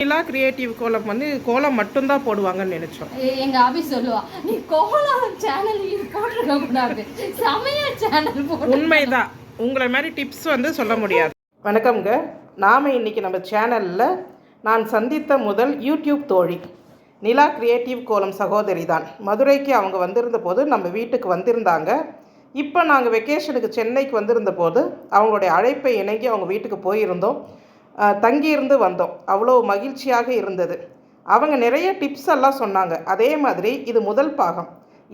நிலா creative கோலம் வந்து கோலம் மட்டும்தான் போடுவாங்கன்னு நினைச்சோம். எங்க அபி சொல்லுவா நீ கோலம் சேனல் போட்டிருக்க கூடாது. சமய சேனல் உண்மைதான். உங்களை மாதிரி டிப்ஸ் வந்து சொல்ல முடியாது. வணக்கம்ங்க. நாம் இன்னைக்கு நம்ம சேனலில் நான் சந்தித்த முதல் யூடியூப் தோழி. நிலா கிரியேட்டிவ் கோலம் சகோதரி தான். மதுரைக்கு அவங்க வந்திருந்த போது நம்ம வீட்டுக்கு வந்திருந்தாங்க. இப்போ நாங்கள் வெக்கேஷனுக்கு சென்னைக்கு வந்திருந்த போது அவங்களுடைய அழைப்பை இணங்கி அவங்க வீட்டுக்கு போயிருந்தோம். தங்கியிருந்து வந்தோம். அவ்வளோ மகிழ்ச்சியாக இருந்தது. அவங்க நிறைய டிப்ஸ் எல்லாம் சொன்னாங்க. அதே மாதிரி இது முதல் பாகம்.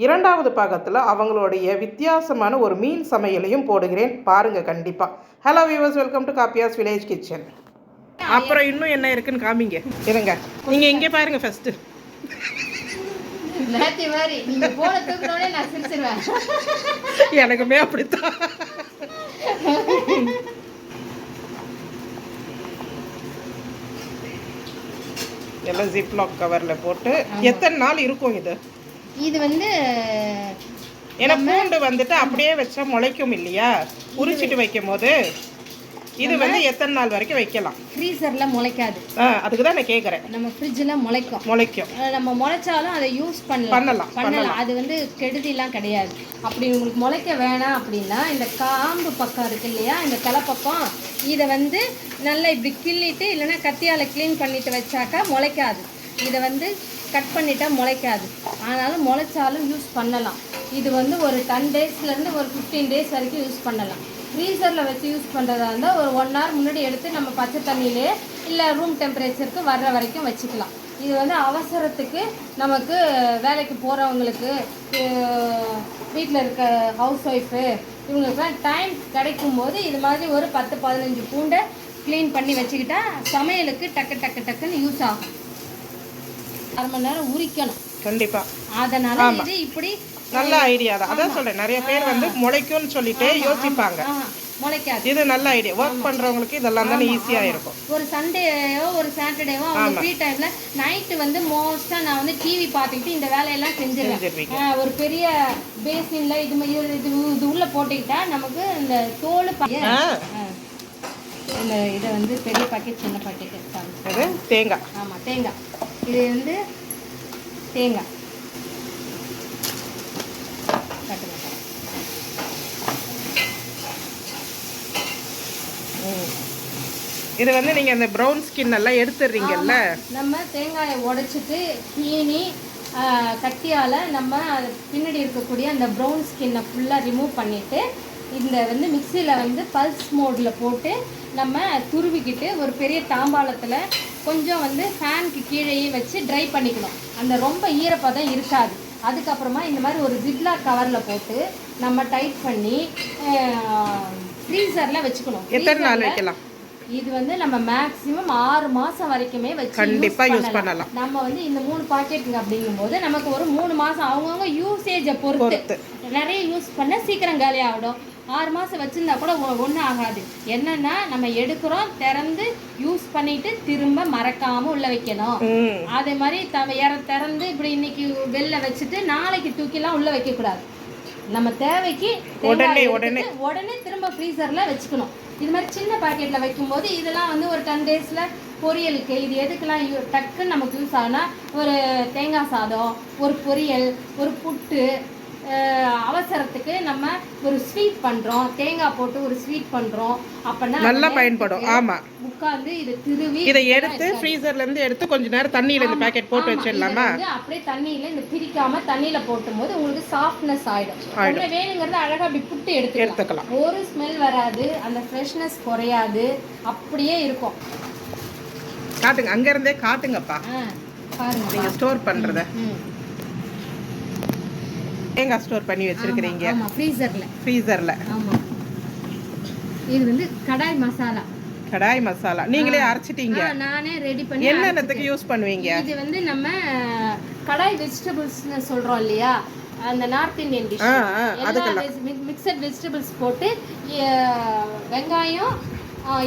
இரண்டாவது பாகத்தில் அவங்களுடைய வித்தியாசமான ஒரு மீன் சமையலையும் போடுகிறேன். பாருங்க கண்டிப்பாா. Hello viewers welcome to Kaapiyas village kitchen அப்புறம் இன்னும் என்ன இருக்குன்னு காமிங்க. இருங்க. நீங்க இங்கே பாருங்க ஃபர்ஸ்ட் நேத்தி மாதிரி. நீங்க போன தூக்கினோடனே நான் சிரிச்சிருவேன். எனக்குமே அப்படித்தான். எல்லாம் ஜிப்லாக் கவரில் போட்டு எத்தனை நாள் இருக்கும் இது? இது வந்து ஏன்னா பூண்டு வந்துட்டு அப்படியே வச்சா முளைக்கும் இல்லையா? உரிச்சிட்டு வைக்கும் போது இது வந்து எத்தனை நாள் வரைக்கும் வைக்கலாம்? ஃப்ரீசர்ல முளைக்காது. அதுக்கு தான் நான் கேட்குறேன் நம்ம ஃப்ரிட்ஜில் முளைக்கும். முளைக்கும். நம்ம முளைச்சாலும் அதை யூஸ் பண்ணலாம். பண்ணலாம், பண்ணலாம். அது வந்து கெடுதிலாம் கிடையாது. அப்படி உங்களுக்கு முளைக்க வேணாம் அப்படின்னா இந்த காம்பு பக்கம் இருக்கு இல்லையா இந்த கிளை பக்கம் இதை வந்து நல்லா இப்படி கிள்ளிட்டு இல்லைன்னா கத்தியால் க்ளீன் பண்ணிட்டு வச்சாக்கா முளைக்காது. இதை வந்து கட் பண்ணிட்டா முளைக்காது. ஆனாலும் முளைச்சாலும் யூஸ் பண்ணலாம். இது வந்து ஒரு டென் டேஸ்லேருந்து ஒரு ஃபிஃப்டீன் டேஸ் வரைக்கும் யூஸ் பண்ணலாம். ஃப்ரீசரில் வச்சு யூஸ் பண்ணுறதா இருந்தால் ஒரு ஒன் ஹவர் முன்னாடி எடுத்து நம்ம பச்சை தண்ணியிலே இல்லை ரூம் டெம்பரேச்சருக்கு வர்ற வரைக்கும் வச்சுக்கலாம். இது வந்து அவசரத்துக்கு நமக்கு வேலைக்கு போகிறவங்களுக்கு வீட்டில் இருக்க ஹவுஸ் ஒய்ஃபு இவங்களுக்குலாம் டைம் கிடைக்கும் போது இது மாதிரி ஒரு பத்து பதினஞ்சு பூண்டை க்ளீன் பண்ணி வச்சுக்கிட்டா சமையலுக்கு டக்கு டக்கு டக்குன்னு யூஸ் ஆகும். அரை மணி நேரம் உரிக்கணும். கண்டிப்பா. அதனால இது இப்படி நல்ல ஐடியா தான். அதான் சொல்றேன். நிறைய பேர் வந்து முளைக்கும்னு சொல்லிட்டு யோசிப்பாங்க. முளைக்காது. இது நல்ல ஐடியா ஒர்க் பண்றவங்களுக்கு இதெல்லாம் தானே ஈஸியா இருக்கும். ஒரு சண்டேயோ ஒரு சாட்டர்டேவோ அவங்க ஃப்ரீ டைம்ல நைட்டு வந்து மோஸ்டா நான் வந்து டிவி பார்த்துக்கிட்டு இந்த வேலையெல்லாம் செஞ்சிருவேன். ஒரு பெரிய பேசின்ல இது இது இது உள்ள போட்டுக்கிட்டா நமக்கு இந்த தோல். இந்த இதை வந்து பெரிய பாக்கெட் சின்ன பாக்கெட் தேங்காய். ஆமா தேங்காய். இது வந்து தேங்காய் கட்டுங்க ம். இது வந்து நீங்க அந்த ப்ரௌன் ஸ்கின் எல்லாம் எடுத்துடுறீங்கல்ல? நம்ம தேங்காயை உடைச்சிட்டு கீனி கத்தியால் நம்ம அது பின்னாடி இருக்கக்கூடிய அந்த ப்ரௌன் ஸ்கின்னை ஃபுல்லாக ரிமூவ் பண்ணிவிட்டு இந்த வந்து மிக்சியில் வந்து பல்ஸ் மோடில் போட்டு நம்ம துருவிக்கிட்டு ஒரு பெரிய தாம்பாளத்தில் கொஞ்சம் வந்து ஃபேனுக்கு கீழேயே வச்சு ட்ரை பண்ணிக்கணும். அந்த ரொம்ப ஈரப்பதம் இருக்காது. அதுக்கப்புறமா இந்த மாதிரி ஒரு ஜிப்லாக் கவரில் போட்டு நம்ம டைட் பண்ணி ஃப்ரீசரில் வச்சுக்கணும். எத்தனை நாள் வைக்கலாம்? இது வந்து நம்ம மேக்ஸிமம் ஆறு மாசம் வரைக்குமே வச்சு கண்டிப்பா use யூஸ் பண்ணலாம். நம்ம வந்து இந்த மூணு பாக்கெட்டுங்க அப்படிங்கும்போது நமக்கு ஒரு மூணு மாசம் அவங்கவுங்க யூசேஜை பொறுத்து. நிறைய யூஸ் பண்ண சீக்கிரம் காலி ஆகிடும் ஆறு மாசம் வச்சிருந்தா கூட ஒன்றும் ஆகாது. என்னன்னா நம்ம எடுக்கிறோம் திறந்து யூஸ் பண்ணிட்டு திரும்ப மறக்காம உள்ள வைக்கணும். அதே மாதிரி இற திறந்து இப்படி இன்னைக்கு வெளில வச்சுட்டு நாளைக்கு தூக்கிலாம் உள்ள வைக்க கூடாது நம்ம தேவைக்கு உடனே, எடுத்துட்டு உடனே திரும்ப ஃப்ரீசர்ல வச்சுக்கணும். இது மாதிரி சின்ன பாக்கெட்டில் வைக்கும்போது இதெல்லாம் வந்து ஒரு டென் டேஸில் பொரியலுக்கு இது எதுக்கெல்லாம் யூ- டக்குன்னு நமக்கு யூஸ் ஆனால் ஒரு தேங்காய் சாதம் ஒரு பொரியல் ஒரு புட்டு அவசரத்துக்கு நம்ம ஒரு ஸ்வீட் பண்றோம். தேங்காய் போட்டு ஒரு ஸ்வீட் பண்றோம் அப்பனா நல்லா பயன்படும். ஆமா. உட்காந்து இதை திருவி இதை எடுத்து ஃப்ரீசர்ல இருந்து எடுத்து கொஞ்ச நேரம் தண்ணியில இந்த பேக்கெட் போட்டு வச்சிடலாமா? அப்படியே தண்ணியில இந்த பிரிக்காம தண்ணியில போட்டும்போது உங்களுக்கு சாஃப்ட்னஸ் ஆயிடும். உங்களுக்கு வேணுங்கிறத அழகா அப்படி புட்டு எடுத்துக்கலாம். எடுத்துக்கலாம். ஒரு ஸ்மெல் வராது அந்த ஃப்ரெஷ்னஸ் குறையாது அப்படியே இருக்கும். காட்டுங்க. அங்க இருந்தே காட்டுங்கப்பா பாருங்க நீங்க ஸ்டோர் பண்றத. ம். தேங்காய் ஸ்டோர் பண்ணி வச்சிருக்கிறீங்க? ஆமா ஃப்ரீசர்ல ஃப்ரீசர்ல ஆமா. இது வந்து கடாய் மசாலா. கடாய் மசாலா. நீங்களே அரைச்சிட்டீங்க. நானே ரெடி பண்ணி என்னென்னத்துக்கு யூஸ் பண்ணுவீங்க? இது வந்து நம்ம கடாய் வெஜிடபிள்ஸ்னு சொல்றோம் இல்லையா? அந்த north Indian dish mixed vegetables போட்டு வெங்காயம்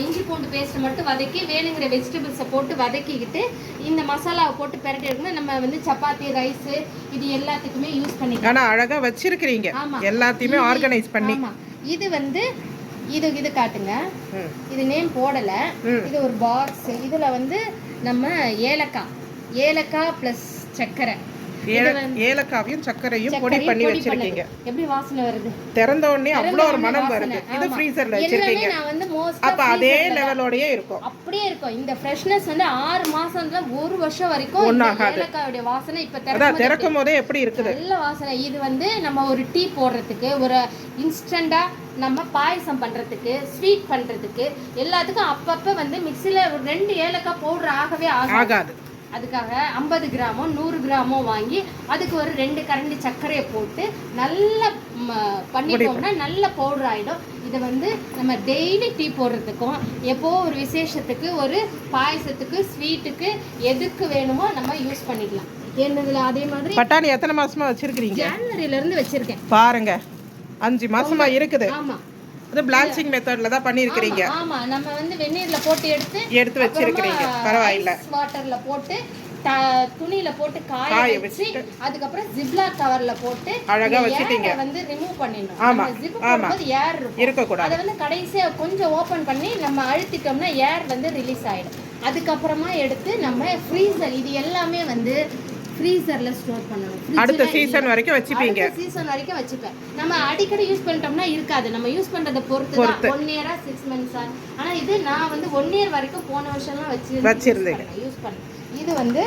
இஞ்சி பூண்டு பேஸ்ட் மட்டும் வதக்கி வேணுங்கிற வெஜிடபிள்ஸை போட்டு வதக்கிக்கிட்டு இந்த மசாலாவை போட்டு பெரட்டி எடுக்கணும் நம்ம வந்து சப்பாத்தி ரைஸ் இது எல்லாத்துக்குமே யூஸ் பண்ணிக்கலாம். ஆனா அழகா வச்சிருக்கிறீங்க. எல்லாத்தையுமே ஆர்கனைஸ் பண்ணி. இது வந்து இது இது காட்டுங்க. இது நேம் போடல. இது ஒரு பாக்ஸ் இதுல வந்து நம்ம ஏலக்காய். ஏலக்காய் ப்ளஸ் சர்க்கரை. ஏலக்காவையும் சர்க்கரையும் பொடி பண்ணி வச்சிருக்கீங்க. எப்படி வாசனை வருது திறந்த உடனே அவ்வளோ ஒரு மனம் வருது. இது. ஃப்ரீசர்ல வச்சிருக்கீங்க நான் வந்து அப்ப அதே. லெவலோடயே இருக்கும் அப்படியே இருக்கும் இந்த ஃப்ரெஷ்னஸ் வந்து ஆறு மாசம்ல ஒரு வருஷம் வரைக்கும். ஏலக்காயோட வாசனை இப்ப திறக்கும் திறக்கும் போதே எப்படி இருக்குது நல்ல வாசனை இது வந்து நம்ம ஒரு டீ போடுறதுக்கு ஒரு இன்ஸ்டண்டா நம்ம பாயசம் பண்றதுக்கு ஸ்வீட் பண்றதுக்கு எல்லாத்துக்கும் அப்பப்ப வந்து மிக்சில ஒரு ரெண்டு ஏலக்காய் பவுடர் ஆகவே ஆகாது அதுக்காக ஐம்பது கிராமோ நூறு கிராமோ வாங்கி அதுக்கு ஒரு ரெண்டு கரண்டி சர்க்கரையை போட்டு நல்லா ம், பண்ணிட்டோம்னா நல்ல பவுடர் ஆகிடும் இதை வந்து நம்ம டெய்லி டீ போடுறதுக்கும் எப்போ ஒரு விசேஷத்துக்கு ஒரு பாயசத்துக்கு ஸ்வீட்டுக்கு எதுக்கு வேணுமோ நம்ம யூஸ் பண்ணிக்கலாம். என்னதுல அதே மாதிரி பட்டாணி எத்தனை மாசமா வச்சிருக்கீங்க ஜான்வரியில இருந்து வச்சிருக்கேன். பாருங்க. அஞ்சு மாசமா இருக்குது. ஆமா. அது பிளான்சிங் மெத்தட்ல தான் பண்ணியிருக்கிறீங்க. ஆமா, நம்ம வந்து வெந்நீர்ல போட்டு எடுத்து எடுத்து வச்சிருக்கிறீங்க. பரவாயில்ல. வாட்டர்ல போட்டு துணியில போட்டு காய வச்சு அதுக்கப்புறம் ஜிப்லா கவர்ல போட்டு அழகா வச்சிட்டீங்க. வந்து ரிமூவ் பண்ணிடணும். ஆமா, ஜிப். போடும்போது ஏர் இருக்கும். இருக்கக்கூடாது. அதை வந்து கடைசியா கொஞ்சம் ஓபன் பண்ணி நம்ம அழுத்திட்டோம்னா ஏர் வந்து ரிலீஸ் ஆயிடும். அதுக்கப்புறமா எடுத்து நம்ம ஃப்ரீசர் இது எல்லாமே வந்து ஃப்ரீசர்ல ஸ்டோர் பண்ணணும். அடுத்த சீசன் வரைக்கும் வச்சுப்பீங்க. சீசன் வரைக்கும் வச்சுப்பேன். நம்ம அடிக்கடி யூஸ் பண்ணிட்டோம்னா இருக்காது. நம்ம யூஸ் பண்றதை பொறுத்து தான். ஒன் இயரா சிக்ஸ் மந்த்ஸா ஆனா இது நான் வந்து ஒன் இயர் வரைக்கும் போன வருஷம்லாம் வச்சு வச்சிருந்தீங்க. யூஸ் பண்ணேன். இது வந்து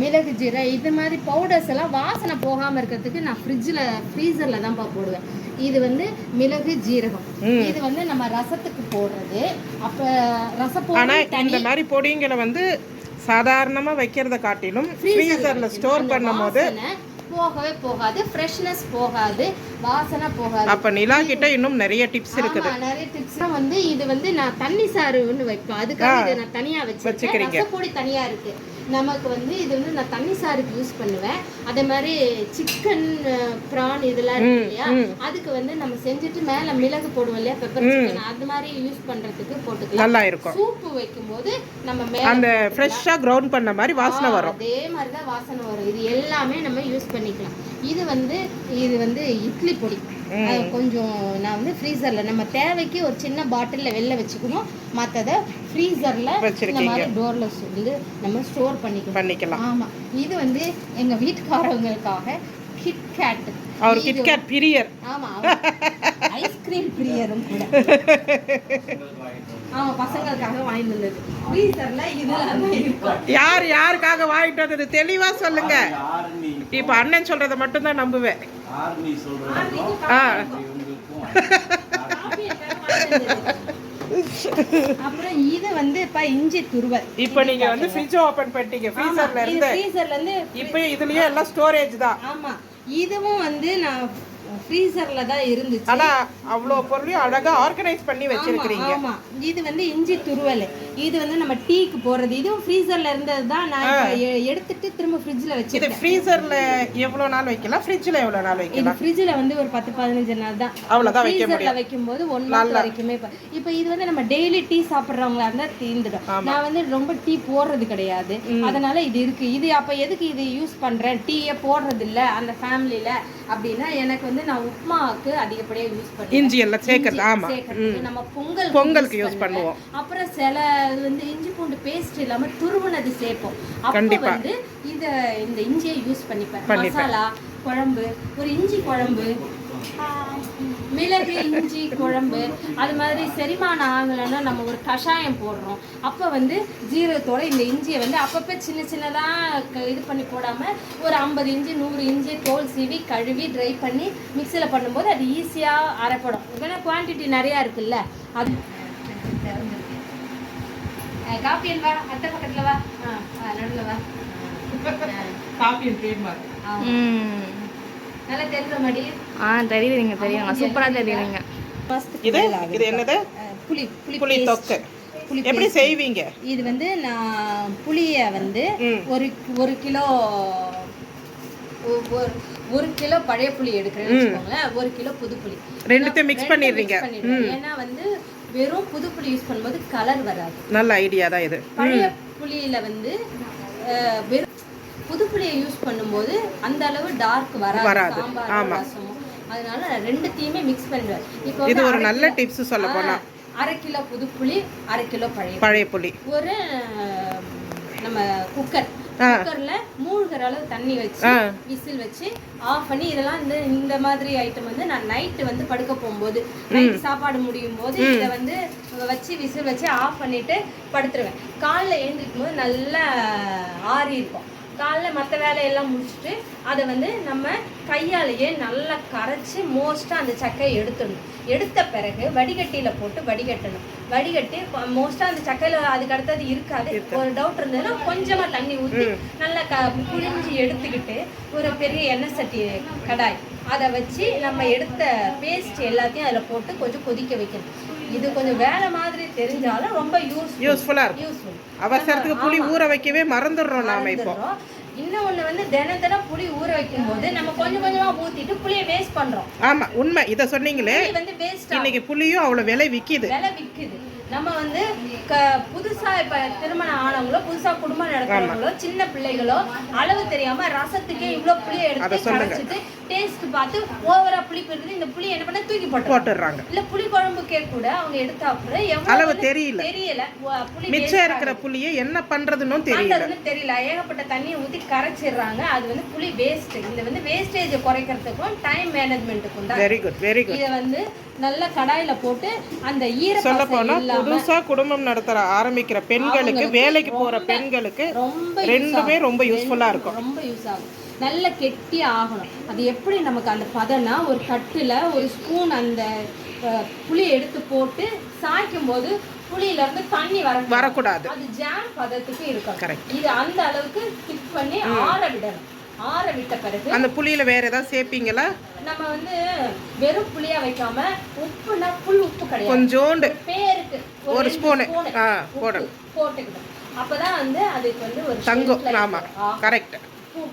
மிளகு ஜீரை இது மாதிரி பவுடர்ஸ் எல்லாம் வாசனை போகாம இருக்கிறதுக்கு நான் ஃப்ரிட்ஜில் ஃப்ரீசரில் தான்ப்பா போடுவேன். இது வந்து மிளகு ஜீரகம். இது வந்து நம்ம ரசத்துக்கு போடுறது. அப்ப ரசப்போ ஆனா இந்த மாதிரி பொடிங்களை வந்து சாதாரணமா வைக்கிறத காட்டிலும் ஃப்ரீசர்ல ஸ்டோர் பண்ணும் போது வாசனை போகவே போகாது ஃப்ரெஷ்னஸ் போகாது வாசனை போகாது. அப்ப நிலா கிட்ட இன்னும் நிறைய டிப்ஸ் இருக்குது. நிறைய டிப்ஸ் வந்து இது வந்து நான் தண்ணி சாறுன்னு வைப்பேன் அதுக்காக இதை நான் தனியா வச்சிருக்கேன். வச்சுக்கிறீங்க. ரசப்பொடி தனியா இருக்கு. நமக்கு வந்து இது வந்து நான் தண்ணி சாருக்கு யூஸ் பண்ணுவேன். அதே மாதிரி சிக்கன் ப்ரான் இதெல்லாம் இருக்கு இல்லையா? அதுக்கு வந்து நம்ம செஞ்சுட்டு மேல மிளகு போடுவோம் இல்லையா? பெப்பர் சிக்கன் அது மாதிரி யூஸ் பண்றதுக்கு போட்டுக்கலாம். நல்லா இருக்கும். சூப்பு வைக்கும்போது நம்ம மேல அந்த ஃப்ரெஷ்ஷா கிரவுண்ட் பண்ண மாதிரி வாசனை வரும். அதே மாதிரி தான் வாசனை வரும். இது எல்லாமே நம்ம யூஸ் பண்ணிக்கலாம். இது வந்து இது வந்து இட்லி பொடி. கொஞ்சம் நான் வந்து ஃப்ரீசர்ல நம்ம தேவைக்கு ஒரு சின்ன பாட்டில்ல வெளில வச்சுக்கணும். மற்றதை ஃப்ரீசர்ல இந்த. மாதிரி டோர்ல வந்து நம்ம ஸ்டோர் பண்ணிக்கணும். பண்ணிக்கலாம். ஆமா. இது வந்து எங்க வீட்டுக்காரவங்களுக்காக கிட்கேட் அவர் கிட்கேட் பிரியர். ஆமா ஐஸ்கிரீம் பிரியரும் கூட. ஆமா பசங்களுக்காக வாங்கி வந்தது. ஃப்ரீசர்ல இதெல்லாம் தான் இருக்கும். யார் யாருக்காக வாங்கிட்டு வந்தது? தெளிவா சொல்லுங்க. இப்ப அண்ணன் சொல்றத மட்டும் தான் நம்புவேன் ஆர்மி ஆ அப்புறம் இது வந்து இப்ப இஞ்சி துருவல். இப்போ நீங்க வந்து ஃப்ரிட்ஜ் ஓபன் பண்ணிட்டீங்க. ஃப்ரீசர்ல இருந்து. ஃப்ரீசர்ல இருந்து இப்போ இதுலயும் எல்லாம் ஸ்டோரேஜ் தான். ஆமா. இதுவும் வந்து நான் ஃப்ரீசர்ல தான் இருந்துச்சு. ஆனா அவ்வளோ பொருளையும் அழகா ஆர்கனைஸ் பண்ணி வச்சிருக்கிறீங்க. ஆமா. இது வந்து இஞ்சி துருவல். இது வந்து நம்ம டீக்கு போடுறது. இதுவும் ஃப்ரீசர்ல இருந்தது தான் நான் எடுத்துட்டு திரும்ப ஃப்ரிட்ஜ்ல இது வச்சிருக்கேன். ஃப்ரீசர்ல எவ்வளவு நாள் வைக்கலாம்? ஃப்ரிட்ஜ்ல எவ்வளவு நாள் இது வைக்கலாம்? ஃப்ரிட்ஜ்ல வந்து ஒரு பத்து பதினஞ்சு நாள் தான். அவ்வளவுதான் வைக்க ஃப்ரீசர்ல வைக்கும்போது ஒன் மந்த் வரைக்குமே இப்ப இது வந்து நம்ம டெய்லி டீ சாப்பிட்றவங்களா இருந்தா தீந்துடும் நான் வந்து ரொம்ப டீ போடுறது கிடையாது. அதனால இது இருக்கு. இது அப்ப எதுக்கு இது யூஸ் பண்றேன்? டீயே போடுறது இல்ல அந்த ஃபேமிலில அப்படின்னா எனக்கு வந்து நான் உப்புமாவுக்கு அதிகப்படியா யூஸ் பண்ணுவேன். இஞ்சி எல்லாம் சேர்க்கறது ஆமா. நம்ம பொங்கல் பொங்கலுக்கு யூஸ் பண்ணுவோம். அப்புறம் சில இது வந்து இஞ்சி பூண்டு பேஸ்ட் இல்லாம துருவனது சேர்ப்போம். அப்ப. வந்து இத இந்த இஞ்சியை யூஸ் பண்ணிப்பேன். மசாலா குழம்பு ஒரு இஞ்சி குழம்பு மிளகு இஞ்சி குழம்பு அது மாதிரி செரிமானம் ஆகலைன்னா நம்ம ஒரு கஷாயம் போடுறோம். அப்போ வந்து ஜீரகத்தோட இந்த இஞ்சியை வந்து அப்பப்போ சின்ன சின்னதாக இது பண்ணி போடாமல் ஒரு ஐம்பது இஞ்சி நூறு இஞ்சி தோல் சீவி கழுவி ட்ரை பண்ணி மிக்சியில் பண்ணும்போது அது ஈஸியாக அரைப்படும். ஏன்னா குவான்டிட்டி நிறையா இருக்குல்ல. அது காப்பியன் வா அத்தை பக்கத்தில் வா. ஆ நடுவில் வா. காப்பி ட்ரேட்மார்க் ஆ. நல்லா தெரிஞ்ச மாதிரி ஆ தெரியுதுங்க தெரியுங்க சூப்பராக தெரியுதுங்க. இது? இது என்னது? புளி புளி புளி. தொக்கு. எப்படி செய்வீங்க? இது வந்து நான் புளியை வந்து. ஒரு ஒரு கிலோ ஒ- ஒரு ஒரு கிலோ பழைய புளி எடுக்கிறேன்னு வச்சுக்கோங்களேன். ஒரு கிலோ புது புளி. ரெண்டுத்தையும் மிக்ஸ் பண்ணிடுறீங்க. ஏன்னா வந்து வெறும் புது புளி யூஸ் பண்ணும்போது கலர் வராது நல்ல ஐடியா தான் இது பழைய புளியில வந்து வெறும் புது புளியை யூஸ் பண்ணும்போது அந்த அளவு டார்க் வராது வராது. ஆமா. அதனால ரெண்டுத்தையுமே மிக்ஸ் பண்ணுவேன் இப்போ இது ஒரு நல்ல டிப்ஸ் சொல்ல போனா அரை கிலோ புது புளி அரை கிலோ பழைய புளி. பழைய புளி ஒரு நம்ம குக்கர். குக்கர்ல மூழ்கிற அளவு தண்ணி வச்சு. விசில் வச்சு ஆஃப் பண்ணி இதெல்லாம் இந்த இந்த மாதிரி ஐட்டம் வந்து நான் நைட்டு வந்து படுக்க போகும்போது நைட் சாப்பாடு முடியும் போது இதை வந்து வச்சு விசில் வச்சு ஆஃப் பண்ணிட்டு படுத்துருவேன். காலைல எழுந்திருக்கும் போது நல்லா ஆறி இருக்கும். காலைல மற்ற வேலையெல்லாம் முடிச்சுட்டு அதை வந்து நம்ம கையாலேயே நல்லா கரைச்சி மோஸ்ட்டாக அந்த சக்கையை எடுத்துடணும். எடுத்த பிறகு வடிகட்டியில் போட்டு வடிகட்டணும். வடிகட்டி மோஸ்ட்டாக அந்த சக்கையில் அதுக்கு அடுத்தது இருக்காது. ஒரு டவுட் இருந்ததுன்னா கொஞ்சமாக தண்ணி ஊற்றி நல்லா க புழிஞ்சு எடுத்துக்கிட்டு ஒரு பெரிய எண்ணெய் சட்டி கடாய். அதை வச்சு நம்ம எடுத்த பேஸ்ட் எல்லாத்தையும் அதில் போட்டு கொஞ்சம் கொதிக்க வைக்கணும். இது கொஞ்சம் வேலை மாதிரி தெரிஞ்சாலும் ரொம்ப யூஸ் யூஸ்ஃபுல்லாக இருக்கும். யூஸ்ஃபுல் அவசரத்துக்கு புளி ஊற வைக்கவே மறந்துடுறோம் நாம இப்போ. ஒண்ணு வந்து தினம் தினம் புளி ஊற வைக்கும் போது நம்ம கொஞ்சம் கொஞ்சமா ஊத்திட்டு புளியை வேஸ்ட் பண்றோம். ஆமா உண்மை. இதை சொன்னீங்களே. வந்து வேஸ்ட் இன்னைக்கு புளியும் அவ்வளோ விலை விற்கிது விலை விக்குது. நம்ம வந்து க புதுசா இப்ப திருமணம் ஆனவங்களோ புதுசா குடும்பம் நடத்துறவங்களோ சின்ன பிள்ளைகளோ அளவு தெரியாம ரசத்துக்கே இவ்வளவு புளியை எடுத்து. கரைச்சிட்டு டேஸ்ட் பார்த்து ஓவரா புளிப்பு இருக்குது இந்த புளி என்ன பண்ண தூக்கி போட்டு போட்டுடுறாங்க. இல்ல புளி குழம்புக்கே கூட அவங்க எடுத்தா கூட அளவு தெரியல. தெரியல. புளி மிச்சம் இருக்கிற புளியை என்ன பண்றதுன்னு தெரியல. தெரியல. ஏகப்பட்ட தண்ணியை ஊத்தி கரைச்சிடுறாங்க. அது வந்து புளி வேஸ்ட் இந்த வந்து வேஸ்டேஜ் குறைக்கிறதுக்கும் டைம் மேனேஜ்மெண்ட்டுக்கும் தான். வெரி குட் வெரி குட் இதை வந்து நல்ல கடாயில போட்டு அந்த சொல்ல ஈரப்பசை போனா இல்லாம புதுசா குடும்பம் நடத்துற ஆரம்பிக்கிற பெண்களுக்கு வேலைக்கு போற பெண்களுக்கு ரொம்ப ரெண்டுமே. ரொம்ப யூஸ்ஃபுல்லா இருக்கும். ரொம்ப யூஸ் ஆகும். நல்ல கெட்டி ஆகணும். அது எப்படி நமக்கு அந்த பதம்னா ஒரு தட்டுல ஒரு ஸ்பூன் அந்த புளியை எடுத்து போட்டு சாய்க்கும் போது புளியில இருந்து தண்ணி வர வரக்கூடாது. அது ஜாம் பதத்துக்கு இருக்கும். இது அந்த அளவுக்கு திக் பண்ணி ஆற விடணும். ஆற விட்ட பிறகு அந்த புளியில வேற ஏதாவது சேர்ப்பீங்களா நம்ம வந்து வெறும் புளியா வைக்காம உப்புனா புல் உப்பு கிடையாது. கொஞ்சோண்டு. பேருக்கு ஒரு ஸ்பூனு. ஆ, போடணும். போட்டுக்கணும் அப்பதான் வந்து அதுக்கு வந்து ஒரு தங்கம். ஆமா. கரெக்ட்.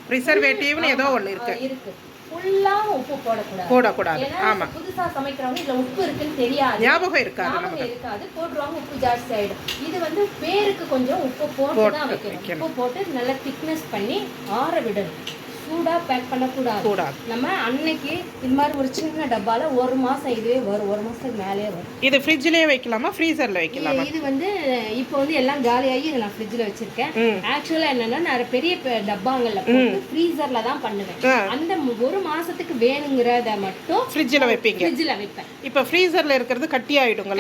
ப்ரிசர்வேட்டிவ்னு ஏதோ ஒண்ணு இருக்கு. இருக்கு. ஃபுல்லா உப்பு போடக்கூடாது. போடக்கூடாது. ஏன்னா ஆமா. புதுசா சமைக்கிறவங்க இதுல உப்பு இருக்குன்னு தெரியாது. ஞாபகம் இருக்காது ஞாபகம் இருக்காது. போட்டுருவாங்க உப்பு ஜாஸ்தி ஆயிடும். இது வந்து பேருக்கு கொஞ்சம் உப்பு போட்டு தான் வைக்கணும். உப்பு போட்டு நல்லா திக்னஸ் பண்ணி ஆற விடணும். சூடா பேக் பண்ணக்கூடாது. கூடாது நம்ம அன்னைக்கு இது மாதிரி ஒரு சின்ன டப்பால ஒரு மாசம் இதுவே வரும். ஒரு மாசத்துக்கு மேலேயே வரும். இது ஃப்ரிட்ஜ்லயே வைக்கலாமா? ஃப்ரீசர்ல வைக்கலாமா? இது வந்து இப்போ வந்து எல்லாம் காலியாகி இதை நான் ஃப்ரிட்ஜில் வச்சிருக்கேன். ஆக்சுவலாக என்னன்னா நான் பெரிய டப்பாங்கள்ல போட்டு ஃப்ரீசர்ல தான் பண்ணுவேன். அந்த ஒரு மாசத்துக்கு வேணுங்கிறத மட்டும் ஃப்ரிட்ஜில் வைப்பீங்க. ஃப்ரிட்ஜில் வைப்பேன். இப்போ ஃப்ரீசர்ல இருக்கிறது கட்டி ஆயிடும்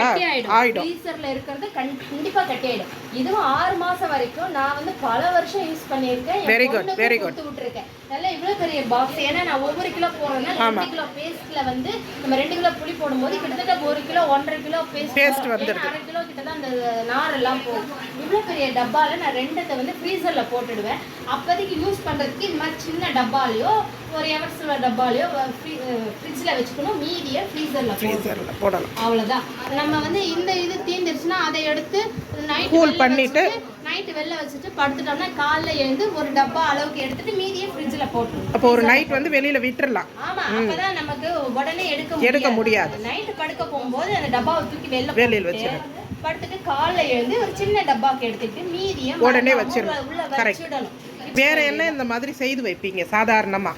ஆயிடும். ஃப்ரீசர்ல இருக்கிறது கண்- கண்டிப்பா கட்டி ஆயிடும் இதுவும் ஆறு மாசம் வரைக்கும் நான் வந்து பல வருஷம் யூஸ் பண்ணியிருக்கேன். பொண்ணுக்கும் very good. கொடுத்து விட்டுருக்கேன். நல்லா இவ்வளவு பெரிய பாக்ஸ் ஏன்னா நான் ஒவ்வொரு கிலோ போடுறேன்னா ரெண்டு கிலோ பேஸ்ட்ல வந்து நம்ம ரெண்டு கிலோ புளி போடும்போது கிட்டத்தட்ட ஒரு கிலோ ஒன்றரை கிலோ பேஸ்ட் Paste வந்துடுது. அரை கிலோ கிட்ட தான் அந்த நார் எல்லாம் போகும். இவ்வளவு பெரிய டப்பால நான் ரெண்டத்தை வந்து ஃப்ரீசர்ல போட்டுடுவேன். அப்போதைக்கு யூஸ் பண்றதுக்கு இந்த மாதிரி சின்ன டப்பாலையோ ஒரு எவர்சில் டப்பாலையோ ஃப்ரிட்ஜில் வச்சுக்கணும். மீதியை ஃப்ரீசர்ல ஃப்ரீசர்ல போடலாம் அவ்வளவுதான். நம்ம வந்து இந்த இது தீந்துருச்சுன்னா அதை எடுத்து நைட் பண்ணிட்டு. நைட்டு வெளில வச்சுட்டு படுத்துட்டோம்னா காலைல எழுந்து ஒரு டப்பா அளவுக்கு எடுத்துட்டு மீதியை ஃப்ரிட்ஜில் போட்டுருவோம் அப்போ ஒரு நைட் வந்து வெளியில விட்டுறலாம். ஆமா அப்பதான் நமக்கு உடனே எடுக்க எடுக்க முடியாது. நைட்டு படுக்க போகும்போது அந்த டப்பாவை தூக்கி வெளில வெளியில போட்டுட்டு, படுத்துட்டு காலைல எழுந்து ஒரு சின்ன டப்பாக்கு எடுத்துட்டு மீதியை உடனே வச்சிடணும். வச்சிடணும் வேற என்ன இந்த மாதிரி செய்து வைப்பீங்க சாதாரணமா?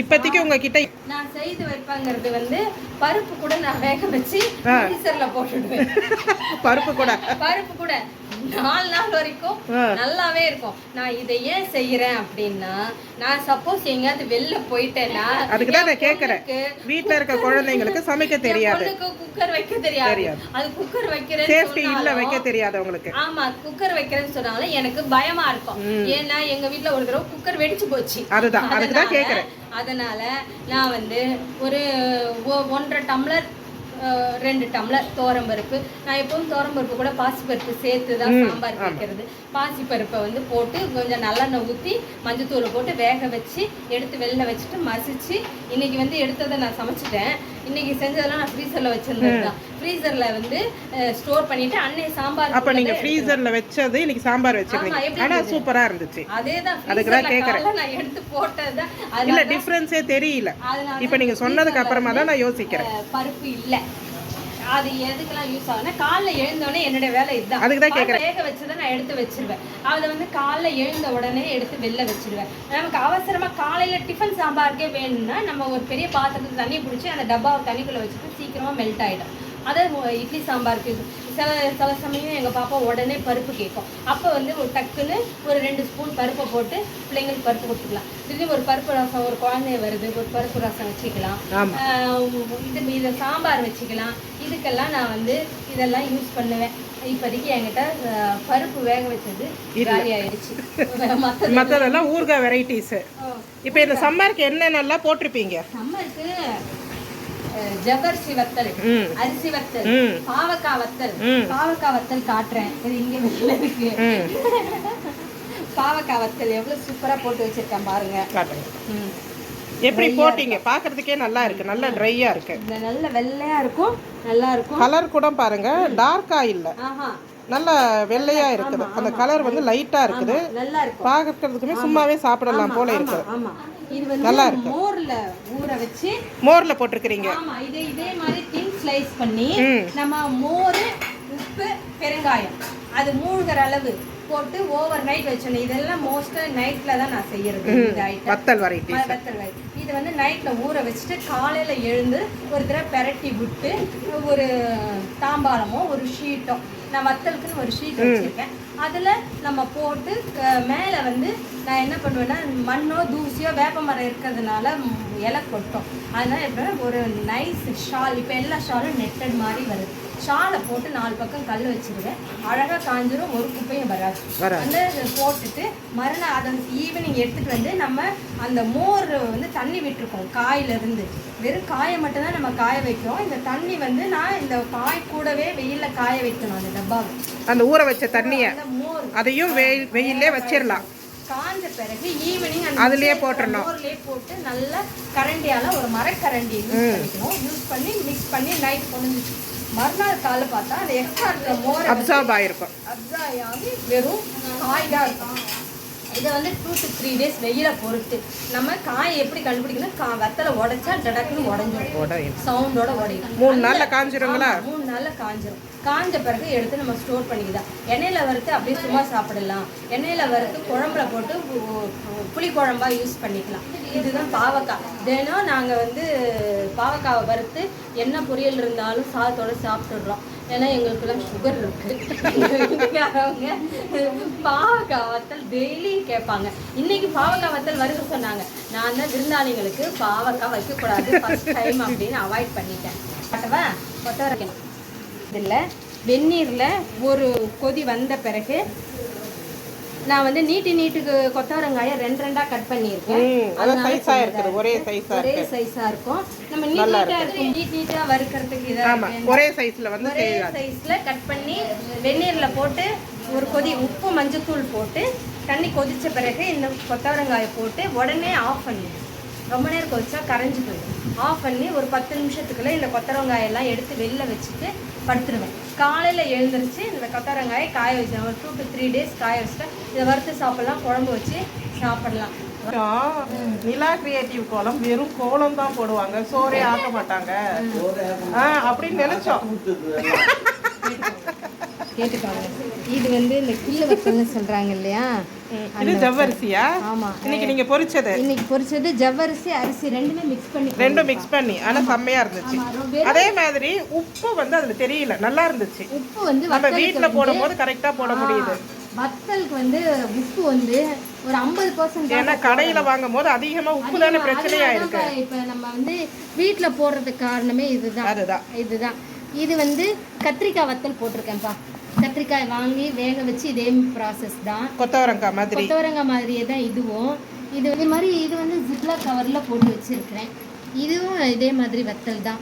இப்போதைக்கு உங்ககிட்ட நான் செய்து வைப்பேங்கிறது வந்து பருப்பு கூட நான் வேக வச்சு. ஃப்ரீசர்ல போட்டுடுவேன். பருப்பு கூட. பருப்பு கூட. நாலு நாள் வரைக்கும். நல்லாவே இருக்கும். நான் இதை ஏன் செய்யறேன் அப்படின்னா நான் சப்போஸ் எங்கேயாவது வெளில போயிட்டேன்னா அதுக்கு தான் நான் கேட்குறேன் வீட்டில் இருக்க குழந்தைங்களுக்கு சமைக்க தெரியாது. குக்கர் வைக்க தெரியாது. அது குக்கர் வைக்கிறேன்னு சேஃப்டி இல்லை வைக்க தெரியாது உங்களுக்கு ஆமா குக்கர் வைக்கிறேன்னு சொன்னாலும் எனக்கு பயமா இருக்கும். ஏன்னா எங்க வீட்ல ஒரு தடவை குக்கர் வெடிச்சு போச்சு. அதுதான், அதுக்கு தான் அதனால- கேட்குறேன். அதனால நான் வந்து ஒரு ஒன்றரை டம்ளர் ரெண்டு டம்ளர் தோரம்பருப்பு நான் எப்பவும் தோரம்பருப்பு கூட பாசிப்பருப்பு சேர்த்து தான் சாம்பார் வைக்கிறது. பாசிப்பருப்பை வந்து போட்டு கொஞ்சம் நல்லெண்ணெய் ஊற்றி மஞ்சத்தூளை போட்டு வேக வச்சு எடுத்து வெளில வச்சுட்டு மசிச்சு இன்னைக்கு வந்து எடுத்ததை நான் சமைச்சிட்டேன். இன்னைக்கு செஞ்சதெல்லாம் நான் ஃப்ரீசரில் வச்சிருந்தது தான். ஃப்ரீசரில் வந்து ஸ்டோர் பண்ணிட்டு அன்னை சாம்பார் அப்போ நீங்க ஃப்ரீசர்ல வச்சது இன்னைக்கு சாம்பார் எப்படி ஆனா? சூப்பரா இருந்துச்சு. அதேதான் அதுக்கு தான். காலைல நான் எடுத்து போட்டதுதான் இல்ல டிஃப்ரென்ஸே தெரியல. இப்போ நீங்க சொன்னதுக்கு அப்புறமா தான் நான் யோசிக்கிறேன். பருப்பு இல்ல. அது எதுக்கெல்லாம் யூஸ் ஆகுதுன்னா காலைல எழுந்தோடனே என்னுடைய வேலை இதுதான். அதுக்கு தான் பருப்பு வேக வச்சதை நான் எடுத்து வச்சிருவேன். அதை வந்து காலைல எழுந்த உடனே எடுத்து வெளில வச்சிருவேன். நமக்கு அவசரமா காலையில டிஃபன் சாம்பாருக்கே வேணும்னா நம்ம ஒரு பெரிய பாத்திரத்துக்கு தண்ணி பிடிச்சி அந்த டப்பாவை தண்ணிக்குள்ள வச்சுட்டு சீக்கிரமா மெல்ட் ஆயிடும். அதை இட்லி சாம்பாருக்கு சில சில சமயம் எங்கள் பாப்பா உடனே பருப்பு கேட்கும். அப்போ வந்து ஒரு டக்குன்னு ஒரு ரெண்டு ஸ்பூன் பருப்பை போட்டு பிள்ளைங்களுக்கு பருப்பு கொடுத்துக்கலாம். திடீர்னு ஒரு பருப்பு ரசம் ஒரு குழந்தை வருது ஒரு பருப்பு ரசம் வச்சுக்கலாம். இது இதை சாம்பார் வச்சுக்கலாம். இதுக்கெல்லாம் நான் வந்து இதெல்லாம் யூஸ் பண்ணுவேன். இப்போதைக்கு என்கிட்ட பருப்பு வேக வச்சது காலி ஆயிடுச்சு. மற்றது மற்றதெல்லாம் ஊறுகாய் வெரைட்டிஸு இப்போ இந்த சம்மருக்கு என்னென்னலாம் போட்டிருப்பீங்க? சம்மருக்கு ஜவ்வரிசி வத்தல் அரிசி வத்தல். பாவக்காய் வத்தல். பாவக்காய் வத்தல் காட்டுறேன். இது இங்க வெளியில இருக்கு. பாவக்காய் வத்தல் எவ்வளவு சூப்பரா போட்டு வச்சிருக்கேன் பாருங்க. எப்படி போட்டீங்க? பார்க்கறதுக்கே நல்லா இருக்கு. நல்லா ட்ரையா இருக்கு. நல்ல வெள்ளையா இருக்கும். நல்லா இருக்கும். கலர் கூட பாருங்க. டார்க்கா இல்ல. நல்ல வெள்ளையா இருக்குது. அந்த கலர் வந்து லைட்டா இருக்குது. பார்க்கறதுக்குமே சும்மாவே சாப்பிடலாம் போல ஆமா இருக்குது இது நல்லா வந்து இருக்கு. மோர்ல ஊற வச்சு மோர்ல போட்டிருக்கிறீங்க. ஆமா இதே இதே மாதிரி தின் ஸ்லைஸ் பண்ணி. நம்ம மோர் உப்பு பெருங்காயம். அது மூழ்கிற அளவு போட்டு ஓவர் நைட் வச்சிடணும் இதெல்லாம் மோஸ்டா நைட்ல தான் நான் செய்யறது இந்த ஐட்டம் வத்தல் வெரைட்டி வத்தல் வை இது வந்து நைட்ல ஊற வச்சுட்டு காலையில எழுந்து ஒரு தடவை பெரட்டி விட்டு ஒரு தாம்பாளமோ ஒரு ஷீட்டோ நான் வத்தலுக்குன்னு ஒரு ஷீட் வச்சிருக்கேன். அதில் நம்ம போட்டு மேலே வந்து நான் என்ன பண்ணுவேன்னா மண்ணோ தூசியோ வேப்ப மரம் இருக்கிறதுனால இலை கொட்டும். அதனால் எப்படின்னா ஒரு நைஸ் ஷால் இப்போ எல்லா ஷாலும் நெட்டட் மாதிரி வருது. ஷாலை போட்டு நாலு பக்கம் கல் வச்சிருவேன். அழகா காஞ்சிரும் ஒரு குப்பையும் வராது. வந்து போட்டுட்டு மறுநாள் அதை ஈவினிங் எடுத்துட்டு வந்து நம்ம அந்த மோர் வந்து தண்ணி விட்டுருக்கோம் காயில இருந்து வெறும் காயை மட்டும்தான் நம்ம காய வைக்கிறோம். இந்த தண்ணி வந்து நான் இந்த காய் கூடவே வெயில்ல காய வைக்கணும் அந்த டப்பாவை. அந்த ஊற வச்ச தண்ணிய அந்த மோர். அதையும் வெயில் வெயிலே வச்சிடலாம் காஞ்ச பிறகு ஈவினிங் அதுலயே போட்டுறணும். மோர்லயே போட்டு நல்லா கரண்டியால ஒரு மரக்கரண்டி யூஸ் பண்ணிக்கணும். யூஸ் பண்ணி மிக்ஸ் பண்ணி நைட் வந்து மறுநாள் காலை பார்த்தா அந்த எக்ஸ்ட்ரா இருக்கிற மோரை அப்சார்ப் ஆயிருக்கும். அப்சார்ப் ஆகி வெறும் காய் தான் இருக்கும். இதை வந்து டூ டு த்ரீ டேஸ் வெயில பொறுத்து. நம்ம காய் எப்படி கண்டுபிடிக்கணும் கா வத்தலை உடைச்சா டடக்குன்னு உடஞ்சிடும். சவுண்டோட உடையும். மூணு நாள்ல காஞ்சிருங்களா? மூணு நாள்ல காஞ்சிரும். காஞ்ச பிறகு எடுத்து நம்ம ஸ்டோர் பண்ணிக்கலாம் எண்ணெயில வறுத்து அப்படியே சும்மா சாப்பிடலாம். எண்ணெயில வறுத்து குழம்புல போட்டு புளி குழம்பா யூஸ் பண்ணிக்கலாம். இதுதான் பாவக்காய். தினம் நாங்கள் வந்து பாவக்காவை வறுத்து என்ன பொரியல் இருந்தாலும் சாதத்தோடு சாப்பிட்டுடுறோம். ஏன்னா எங்களுக்குலாம் சுகர் இருக்கு. பாவக்காய் வத்தல் டெய்லி கேட்பாங்க. இன்னைக்கு பாவக்காய் வத்தல் வறுக்க சொன்னாங்க. நான் தான் விருந்தாளிங்களுக்கு பாவக்காய் வைக்கக்கூடாது ஃபஸ்ட் டைம் அப்படின்னு அவாய்ட் பண்ணிட்டேன். கட்டவா? கொட்ட இதில் வெந்நீரில் ஒரு கொதி வந்த பிறகு நான் வந்து நீட்டு நீட்டுக்கு கொத்தவரங்காயை ரெண்டு ரெண்டா கட் பண்ணியிருக்கேன். ஒரே ஆ ஒரே இருக்கு. சைஸா இருக்கும். நம்ம நீட் நீட்டா இருக்கும். நீட் நீட்டா வறுக்கிறதுக்கு இதா ஆமா இருக்கு. ஒரே சைஸ்ல வந்து ஒரே சைஸ்ல கட் பண்ணி வெந்நீர்ல போட்டு ஒரு கொதி உப்பு மஞ்சத்தூள் போட்டு தண்ணி கொதிச்ச பிறகு இந்த கொத்தவரங்காயை போட்டு உடனே ஆஃப் பண்ணி ரொம்ப நேரம் கொதிச்சா கரைஞ்சு போயிடும். ஆஃப் பண்ணி ஒரு பத்து நிமிஷத்துக்குள்ள இந்த கொத்தவரங்காய் எல்லாம் எடுத்து வெளில வச்சுட்டு படுத்துருவேன் காலையில எழுந்திருச்சு இந்த கொத்தவரங்காயை காய வச்சிருவேன். ஒரு டூ டு த்ரீ டேஸ் காய வச்சுட்டு இதை வறுத்து சாப்பிடலாம் குழம்பு வச்சு சாப்பிடலாம். நிலா கிரியேட்டிவ் கோலம் வெறும் கோலம் தான் போடுவாங்க. சோறே ஆக்க மாட்டாங்க. அப்படின்னு நினைச்சோம். கேட்டுக்கோங்க இது வந்து இந்த கில்லு வத்தல்னு சொல்றாங்க இல்லையா? இது ஜவ்வரிசியா? ஆமா. இன்னைக்கு நீங்க பொரிச்சது? இன்னைக்கு பொரிச்சது ஜவ்வரிசி அரிசி ரெண்டுமே மிக்ஸ் பண்ணி ரெண்டும் மிக்ஸ் பண்ணி. ஆனா செம்மையா இருந்துச்சு. அதே மாதிரி உப்பு வந்து அதுல தெரியல. நல்லா இருந்துச்சு. உப்பு வந்து நம்ம வீட்ல போடும்போது கரெக்டா போட முடியுது. வத்தலுக்கு வந்து உப்பு வந்து ஒரு ஐம்பது பர்சன்ட் ஏன்னா கடையில வாங்கும் போது அதிகமா உப்பு தானே பிரச்சனையா இருக்கு. இப்போ நம்ம வந்து வீட்ல போடுறதுக்கு காரணமே இதுதான். அதுதான். இதுதான். இது வந்து கத்திரிக்காய் வத்தல் போட்டிருக்கேன்ப்பா. கத்திரிக்காய் வாங்கி வேக வச்சு இதே ப்ராசஸ் தான். கொத்தவரங்காய் மாதிரி. கொத்தவரங்காய் மாதிரியே தான் இதுவும். இது இதே மாதிரி இது வந்து ஜிப்லா கவரில் போட்டு வச்சிருக்கிறேன். இதுவும் இதே மாதிரி வத்தல் தான்.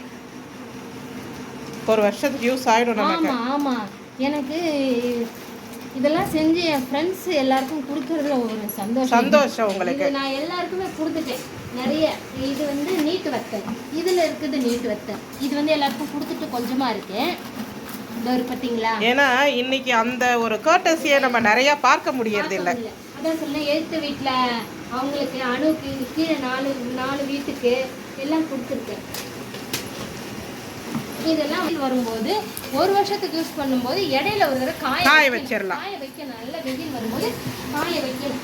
ஒரு வருஷத்துக்கு யூஸ் ஆயிடும் நமக்கு. ஆமா ஆமா. எனக்கு இதெல்லாம் செஞ்சு என் ஃப்ரெண்ட்ஸ் எல்லாருக்கும் கொடுக்கறதுல ஒரு சந்தோஷம். சந்தோஷம் உங்களுக்கு. நான் எல்லாருக்குமே கொடுத்துட்டேன். நிறைய. இது வந்து நீட்டு வத்தல். இதுல இருக்குது நீட்டு வத்தல். இது வந்து எல்லாருக்கும் கொடுத்துட்டு கொஞ்சமா இருக்கேன். ஏன்னா இன்னைக்கு அந்த ஒரு கேட்டசியை நம்ம நிறைய பார்க்க முடியறது இல்ல. அதான் சொன்னேன் எழுத்து வீட்டில் அவங்களுக்கு அணுக்கு கீழே நாலு நாலு வீட்டுக்கு எல்லாம் கொடுத்துருக்கேன் இதெல்லாம் வரும்போது ஒரு வருஷத்துக்கு யூஸ் பண்ணும்போது இடையில ஒரு தடவை காய காய. வச்சிரலாம். காய வைக்கணும் நல்ல வெயில் வரும்போது காய வைக்கணும்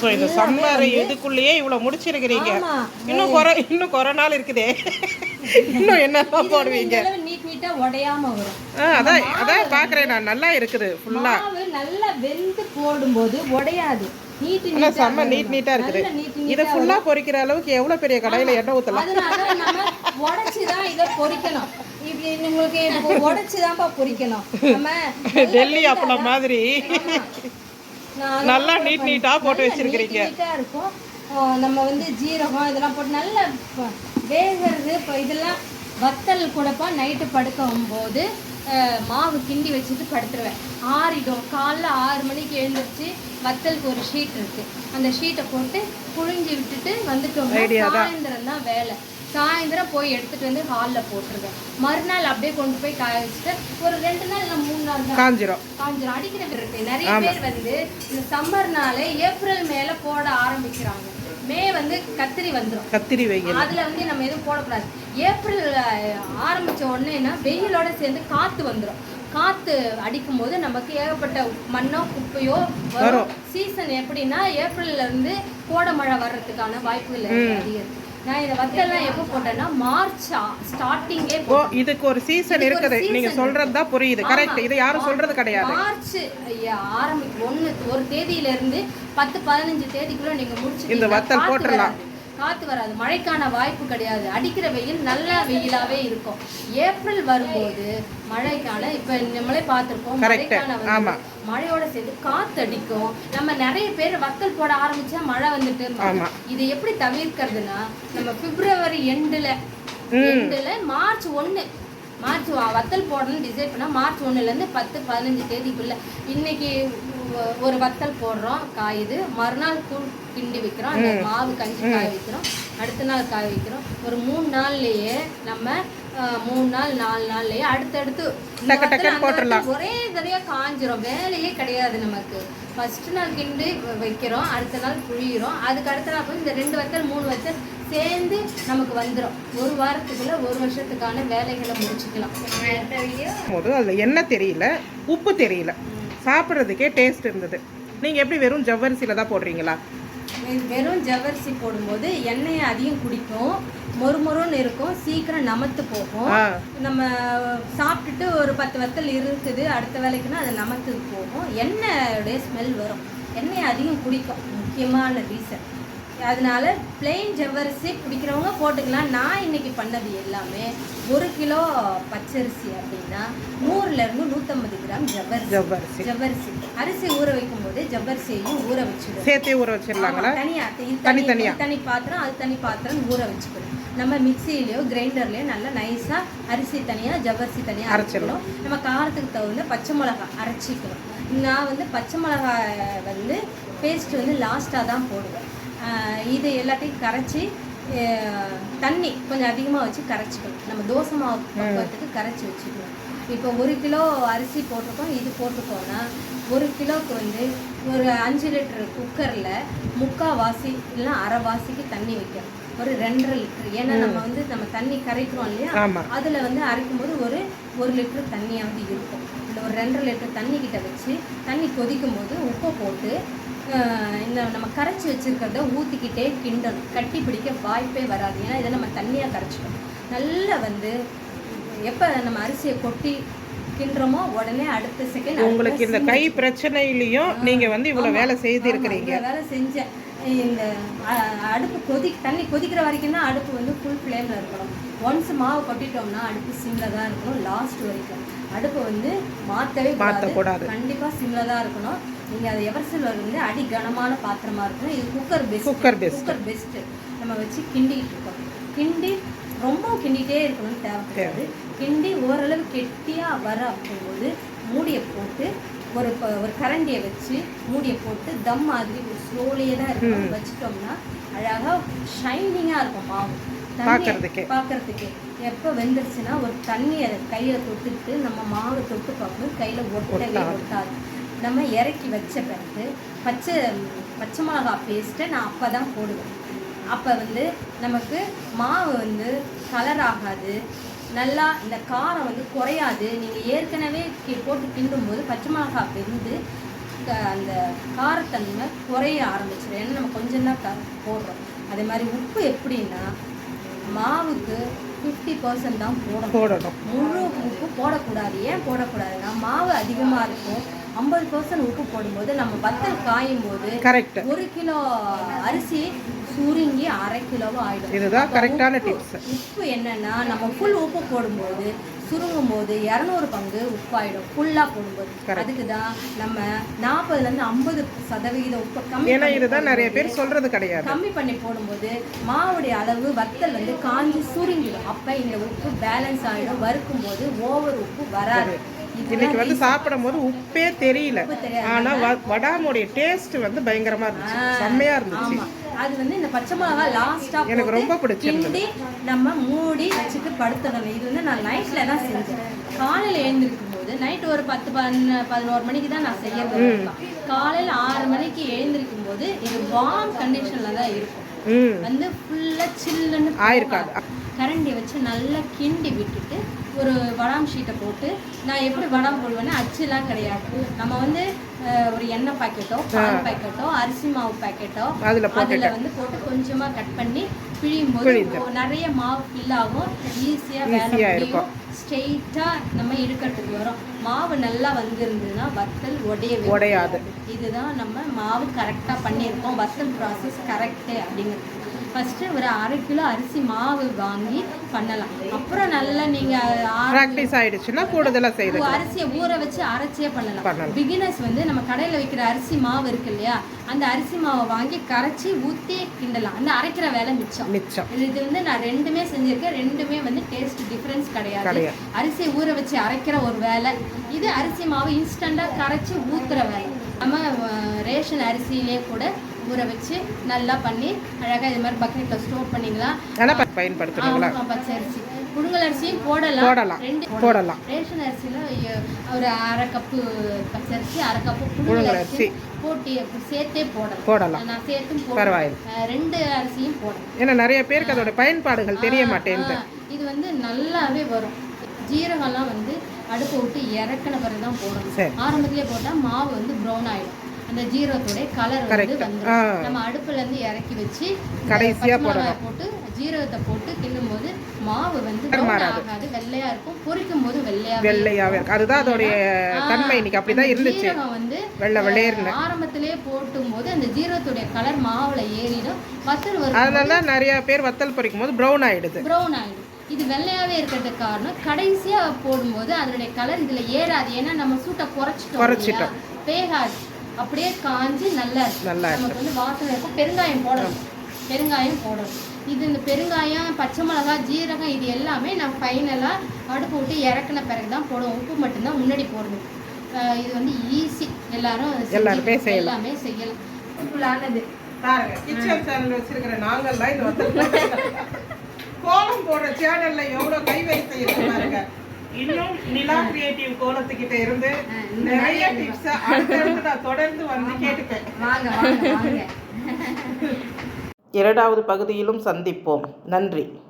ஸோ இந்த சம்மர் இதுக்குள்ளேயே இவ்வளோ முடிச்சிருக்கிறீங்க. இன்னும் குறை இன்னும் குறை நாள் இருக்குதே. இன்னும் என்னெல்லாம் போடுவீங்க? நீட் நீட்டா உடையாம வரும். ஆ அதான் அதான் பார்க்குறேன் நான். நல்லா இருக்குது ஃபுல்லாக நல்லா வெந்து போடும்போது உடையாது. நீட்டு ஆனால் நீட்டா செம்ம நீட் நீட்டாக இருக்குது. இதை ஃபுல்லாக பொரிக்கிற அளவுக்கு எவ்வளோ பெரிய கடையில் எண்ணெய் ஊற்றலாம் அதனால நம்ம உடைச்சு தான் இதை பொரிக்கணும் இப்படி உங்களுக்கு இப்போ உடைச்சு தான்ப்பா பொரிக்கணும் நம்ம டெல்லி அப்பளம் மாதிரி. நல்லா நீட் நீட்டாக போட்டு வச்சிருக்கிறீங்க. இருக்கும். நம்ம வந்து ஜீரகம் இதெல்லாம் போட்டு நல்லா வேகிறது. இப்போ இதெல்லாம் வத்தல் கூடப்பா நைட்டு படுக்கும் போது மாவு கிண்டி வச்சுட்டு படுத்துருவேன். ஆறிடும். காலைல ஆறு மணிக்கு எழுந்திரிச்சு வத்தலுக்கு ஒரு ஷீட் இருக்கு. அந்த ஷீட்டை போட்டு புழிஞ்சு விட்டுட்டு தான். சாயந்தரம் தான் வேலை. சாயந்தரம் போய் எடுத்துட்டு வந்து ஹாலில் போட்டுருவேன். மறுநாள் அப்படியே கொண்டு போய் காய வச்சுட்டு ஒரு ரெண்டு நாள் இல்லை மூணு நாள் தான். காஞ்சிரும். காஞ்சிரும். அடிக்கிறது இருக்கு. நிறைய பேர் வந்து இந்த சம்மர்னாலே ஏப்ரல் மேல போட ஆரம்பிக்கிறாங்க. மே வந்து கத்திரி வந்துரும். கத்திரி வெயில் அதுல வந்து நம்ம எதுவும் போடக்கூடாது. ஏப்ரல் அஹ், ஆரம்பிச்ச உடனேனா வெயிலோட சேர்ந்து காத்து வந்துரும். காத்து அடிக்கும் போது நமக்கு ஏகப்பட்ட மண்ணோ குப்பையோ வரும். சீசன் எப்படின்னா ஏப்ரல்ல இருந்து கோடை மழை வர்றதுக்கான வாய்ப்புகள் அதிகம். நான் இதை வத்தெல்லாம் எப்போ போட்டேன்னா மார்ச் ஸ்டார்டிங்கே ஓ இதுக்கு ஒரு சீசன் இருக்குது. நீங்க சொல்றது தான் புரியுது. கரெக்ட் இது யாரும் சொல்றது கிடையாது. மார்ச் ஆரம்பிக்கும் ஒண்ணு ஒரு தேதியில இருந்து பத்து பதினஞ்சு தேதிக்குள்ள நீங்க முடிச்சு இந்த வத்தல் போட்டுடலாம். காத்து வராது. மழைக்கான வாய்ப்பு கிடையாது. அடிக்கிற வெயில் நல்ல வெயிலாவே இருக்கும். ஏப்ரல் வரும்போது மழைக்கான இப்ப நம்மளே பார்த்திருப்போம். மழைக்கான. மழையோட சேர்த்து காத்து அடிக்கும் நம்ம நிறைய பேர் வத்தல் போட ஆரம்பிச்சா மழை வந்துட்டு. இதை எப்படி தவிர்க்கிறதுனா நம்ம பிப்ரவரி எண்டுல எண்டுல மார்ச் ஒண்ணு மார்ச் வத்தல் போடணும்னு டிசைட் பண்ணா மார்ச் ஒண்ணுல-இருந்து பத்து பதினஞ்சு தேதிக்குள்ள. இன்னைக்கு ஒரு வத்தல் போடுறோம் காயுது. மறுநாள் கூழ் கிண்டி வைக்கிறோம். அந்த மாவு கஞ்சி காய வைக்கிறோம். அடுத்த நாள் காய வைக்கிறோம். ஒரு மூணு நாள்லயே நம்ம மூணு நாள் நாலு நாள்லயே அடுத்தடுத்து ஒரே தடவையா காஞ்சிரும். வேலையே கிடையாது நமக்கு. ஃபர்ஸ்ட் நாள் கிண்டி வைக்கிறோம். அடுத்த நாள் புழியிறோம். அதுக்கு அடுத்த நாள் போய் இந்த ரெண்டு வத்தல் மூணு வத்தல் சேர்ந்து நமக்கு வந்துடும் ஒரு வாரத்துக்குள்ள ஒரு வருஷத்துக்கான வேலைகளை முடிச்சுக்கலாம். போது அதில் எண்ணெய் தெரியல உப்பு தெரியல. சாப்பிட்றதுக்கே டேஸ்ட் இருந்தது. நீங்கள் எப்படி வெறும் ஜவ்வரிசியில் தான் போடுறீங்களா? வெறும் ஜவ்வரிசி போடும்போது எண்ணெயை அதிகம் குடிக்கும். மொறுமொறுன்னு இருக்கும். சீக்கிரம் நமத்து போகும். நம்ம சாப்பிட்டுட்டு ஒரு பத்து வத்தல் இருக்குது. அடுத்த வேலைக்குன்னா அது நமத்து போகும். எண்ணெயோடைய ஸ்மெல் வரும். எண்ணெய் அதிகம் குடிக்கும். முக்கியமான ரீசன் அதனால பிளெயின் ஜவ்வரிசி பிடிக்கிறவங்க போட்டுக்கலாம். நான் இன்னைக்கு பண்ணது எல்லாமே ஒரு கிலோ பச்சரிசி அப்படின்னா நூறுலேருந்து நூற்றம்பது கிராம் ஜவ்வரிசி. ஜவ்வரிசி. ஜவ்வரிசி. அரிசி ஊற வைக்கும் போது ஜவ்வரிசியையும் ஊற வச்சிடுவோம். சேர்த்தே ஊற வச்சிடலாங்களா? ஆமா, தனியா இது தனி தனி தனியா. இது தனி பாத்திரம் அது தனி பாத்திரம் ஊற வச்சுக்கணும். நம்ம மிக்சியிலயோ கிரைண்டர்லயோ நல்லா நைஸா அரிசி தனியா ஜவ்வரிசி தனியா அரைச்சிடணும். அரைச்சிக்கணும். நம்ம காரத்துக்கு தகுந்த பச்சை மிளகாய் அரைச்சிக்கணும். நான் வந்து பச்சை மிளகாய் வந்து பேஸ்ட் வந்து லாஸ்ட்டாக தான் போடுவேன். இது எல்லாத்தையும் கரைச்சி தண்ணி கொஞ்சம் அதிகமாக வச்சு கரைச்சிக்கணும். நம்ம தோசை மாவு பக்குவத்துக்கு கரைச்சி வச்சுக்கணும். இப்போ ஒரு கிலோ அரிசி போட்டிருக்கோம் இது போட்டிருக்கோம்னா ஒரு கிலோவுக்கு வந்து ஒரு அஞ்சு லிட்டர் குக்கரில் முக்கால் வாசி இல்லைன்னா அரை வாசிக்கு தண்ணி வைக்கணும். ஒரு ரெண்டரை லிட்டர். ஏன்னா நம்ம வந்து நம்ம தண்ணி கரைக்கிறோம் இல்லையா? அதில் வந்து அரைக்கும் போது ஒரு ஒரு லிட்டர் தண்ணியாவது இருக்கும். இந்த ஒரு ரெண்டரை லிட்டர் தண்ணி கிட்ட வச்சு தண்ணி கொதிக்கும் போது உப்பு போட்டு இந்த நம்ம கரைச்சி வச்சிருக்கிறத ஊற்றிக்கிட்டே கிண்டணும். கட்டி பிடிக்க வாய்ப்பே வராது. ஏன்னா இதை நம்ம தண்ணியாக கரைச்சிட்டோம். நல்லா வந்து எப்போ நம்ம அரிசியை கொட்டி கிண்டுறோமோ உடனே அடுத்த செகண்ட் உங்களுக்கு இந்த கை பிரச்சனையிலையும் நீங்க வந்து இவ்வளவு வேலை செய்து இருக்கிறீங்க இவ்வளோ வேலை செஞ்சேன். இந்த அடுப்பு கொதி தண்ணி கொதிக்கிற வரைக்கும் தான் அடுப்பு வந்து ஃபுல் ஃப்ளேமில் இருக்கணும். ஒன்ஸ் மாவு கொட்டிட்டோம்னா அடுப்பு சிம்மில் தான் இருக்கணும் லாஸ்ட் வரைக்கும். அடுப்பு வந்து மாற்றவே மாத்தக்கூடாது. கண்டிப்பாக சிம்மில் தான் இருக்கணும். நீங்கள் அது எவர் சில்வர் வந்து அடி கனமான பாத்திரமா இருக்கணும். இது cooker best Cooker best. Cooker best நம்ம வச்சு கிண்டிக்கிட்டு இருக்கோம். கிண்டி ரொம்ப கிண்டிகிட்டே இருக்கணும்னு தேவைப்படாது. கிண்டி ஓரளவு கெட்டியாக வர அப்படிங்கும்போது மூடியை போட்டு ஒரு ஒரு கரண்டியை வச்சு மூடியை போட்டு தம் மாதிரி ஒரு ஸ்லோலியே தான் இருக்கணும். வச்சிட்டோம்னா அழகாக ஷைனிங்காக இருக்கும் மாவு. பார்க்கறதுக்கு எப்போ வெந்துருச்சுன்னா ஒரு தண்ணியை கையில் தொட்டுட்டு நம்ம மாவை தொட்டு பார்க்கும்போது கையில் ஒட்டவே ஒட்டாது. நம்ம இறக்கி வச்ச பிறகு பச்சை பச்சை மிளகா பேஸ்ட்டை நான் அப்போ தான் போடுவேன். அப்போ வந்து நமக்கு மாவு வந்து கலர் ஆகாது. நல்லா இந்த காரம் வந்து குறையாது. நீங்கள் ஏற்கனவே கி- போட்டு கிண்டும் போது பச்சை மிளகா வெந்து க- அந்த காரத்தன்மை குறைய ஆரம்பிச்சிடும் ஏன்னா நம்ம கொஞ்சம் தான் க போடுறோம். அதே மாதிரி உப்பு எப்படின்னா மாவுக்கு ஃபிஃப்டி பர்சன்ட் தான் போடணும். போடணும். முழு உப்பு போடக்கூடாது. ஏன் போடக்கூடாதுன்னா மாவு அதிகமாக இருக்கும். ஐம்பது பர்சன்ட் உப்பு போடும்போது நம்ம வத்தல் காயும் போது கரெக்ட் ஒரு கிலோ அரிசி சுருங்கி அரை கிலோவும் ஆயிடும். இதுதான் கரெக்டான டிப்ஸ் உப்பு என்னன்னா நம்ம ஃபுல் உப்பு போடும்போது சுருங்கும் போது இரநூறு பங்கு உப்பாயிடும். ஃபுல்லாக போடும்போது. அதுக்கு தான் நம்ம நாற்பதுலேருந்து ஐம்பது சதவிகித உப்பு கம்மி ஏன்னா இதுதான் நிறைய பேர் சொல்றது கிடையாது. கம்மி பண்ணி போடும்போது மாவுடைய அளவு வத்தல் வந்து காஞ்சி சுருங்கிடும். அப்போ இந்த உப்பு பேலன்ஸ் ஆகிடும் வறுக்கும் போது ஓவர் உப்பு வராது. இன்னைக்கு வந்து சாப்பிடும் போது உப்பே தெரியல. ஆனா வடாமுடைய டேஸ்ட் வந்து பயங்கரமா இருந்துச்சு. செம்மையா இருந்துச்சு. அது வந்து இந்த பச்சை மிளகா லாஸ்டா எனக்கு ரொம்ப பிடிச்சிருந்தது. நம்ம மூடி வச்சுட்டு படுத்துடணும். இது வந்து நான் நைட்ல தான் செஞ்சேன். காலையில எழுந்திருக்கும் போது நைட் ஒரு பத்து பதின பதினோரு மணிக்கு தான் நான் செய்யறது காலையில ஆறு மணிக்கு எழுந்திருக்கும் போது இது வார்ம் கண்டிஷன்ல தான் இருக்கும். வந்து ஃபுல்லா சில்லுன்னு ஆயிருக்காது. கரண்டி வச்சு நல்லா கிண்டி விட்டுட்டு ஒரு வடாம் ஷீட்டை போட்டு நான் எப்படி வடாம் போடுவேன்னா அச்சுலாம் கிடையாது. நம்ம வந்து ஒரு எண்ணெய் பாக்கெட்டோ பால் பாக்கெட்டோ அரிசி மாவு பாக்கெட்டோ அதுல வந்து போட்டு கொஞ்சமா கட் பண்ணி பிழியும் போது நிறைய மாவு ஃபில் ஆகும். ஈஸியா வேலை ஸ்ட்ரெயிட்டா நம்ம இடுக்கட்டுக்கு வரும். மாவு நல்லா வந்திருந்ததுன்னா வத்தல் உடையவே உடையாது. இதுதான் நம்ம மாவு கரெக்டா பண்ணியிருக்கோம். வத்தல் ப்ராசஸ் கரெக்டு அப்படிங்கிறது. ஃபர்ஸ்ட் ஒரு அரை கிலோ அரிசி மாவு வாங்கி பண்ணலாம். அப்புறம் நல்லா நீங்க ஆறு ப்ராக்டிஸ் ஆயிடுச்சுன்னா கூடுதலா செய்யுது அரிசியை ஊற வச்சு அரைச்சே பண்ணலாம். பிகினர்ஸ் வந்து நம்ம கடையில் வைக்கிற அரிசி மாவு இருக்கு இல்லையா அந்த அரிசி மாவை வாங்கி கரைச்சி ஊற்றி கிண்டலாம். அந்த அரைக்கிற வேலை மிச்சம். மிச்சம். இது வந்து நான் ரெண்டுமே செஞ்சிருக்கேன். ரெண்டுமே வந்து டேஸ்ட் டிஃபரன்ஸ் கிடையாது. அரிசியை ஊற வச்சு அரைக்கிற ஒரு வேலை. இது அரிசி மாவு இன்ஸ்டண்ட்டாக கரைச்சி ஊத்துற வேலை. நம்ம ரேஷன் அரிசியிலே கூட ஊற வச்சு நல்லா பண்ணி அழகாக இது மாதிரி பக்கெட்டில் ஸ்டோர் பண்ணிக்கலாம் ஆமா, பச்சை அரிசி புழுங்கல் அரிசியும் போடலாம் போடலாம். ரெண்டு போடலாம். ரேஷன் அரிசியில் ஒரு அரை கப்பு பச்சை அரிசி அரை கப்பு புழுங்கல் அரிசி. போட்டு சேர்த்தே போடலாம் போடலாம். நான் சேர்த்தும். பரவாயில்லை. ரெண்டு அரிசியும் போடலாம் ஏன்னா நிறைய பேருக்கு அதோட பயன்பாடுகள் தெரிய மாட்டேங்குது இது வந்து நல்லாவே வரும் ஜீரகம்லாம் வந்து அடுப்பை விட்டு இறக்குன பிறகு தான் போடணும். ஆரம்பத்திலே போட்டால் மாவு வந்து ப்ரௌன் ஆயிடும் அந்த ஜீரகத்தோட கலர் வந்து Correct. வந்து ஆ. நம்ம அடுப்புல இருந்து இறக்கி வச்சு இந்த கடைசியா பச்சை மிளகாய் போடணும். போட்டு ஜீரகத்தை போட்டு கிண்டும் போது மாவு வந்து ஆகாது. வெள்ளையா இருக்கும். பொரிக்கும் போது வெள்ளையா வெள்ளையாவே இருக்கு அதுதான் அதோடைய தன்மை. இன்னைக்கு அப்படிதான் இருந்துச்சு. ஜீரகம் வந்து வெள்ளை வெள்ளையர்னு. ஆரம்பத்திலே போட்டும் போது அந்த ஜீரகத்துடைய கலர் மாவுல ஏறிடும். வத்தல் வரும் அதனால தான் நிறைய பேர் வத்தல் பொரிக்கும் போது ப்ரௌன் ஆயிடுது. ப்ரௌன் ஆயிடும். இது வெள்ளையாவே இருக்கிறதுக்கு காரணம் கடைசியா போடும்போது அதனுடைய கலர் இதுல ஏறாது. ஏன்னா நம்ம சூட்டை குறைச்சிட்டோம் குறைச்சிட்டோம். வேகாது. அப்படியே காஞ்சி நல்லா இருக்கும் நல்லா நமக்கு வந்து வாசனை இருக்கும். பெருங்காயம் போடணும். பெருங்காயம் போடணும். இது இந்த பெருங்காயம் பச்சை மிளகாய் ஜீரகம் இது எல்லாமே நான் ஃபைனலாக அடுப்பு விட்டு இறக்குன பிறகு தான் போடுவோம் உப்பு மட்டும்தான் முன்னாடி போடணும் அஹ் இது வந்து ஈஸி எல்லாரும் எல்லாருமே. எல்லாமே செய்யலாம். சிம்பிளானது. பாருங்க கிச்சன் சேனல் வச்சிருக்கிற நாங்கள்லாம் வத்தல் போட்டு கோலம் போடுற சேனல்ல எவ்வளவு கைவரிசை இருக்கு பாருங்க. இன்னும் நிலா கிரியேட்டிவ் கோலத்துக்கிட்ட இருந்து நிறைய டிப்ஸ் அடுத்தடுத்து நான் தொடர்ந்து வந்து கேட்டுப்பேன். வாங்க வாங்க வாங்க. இரண்டாவது பகுதியிலும் சந்திப்போம். நன்றி.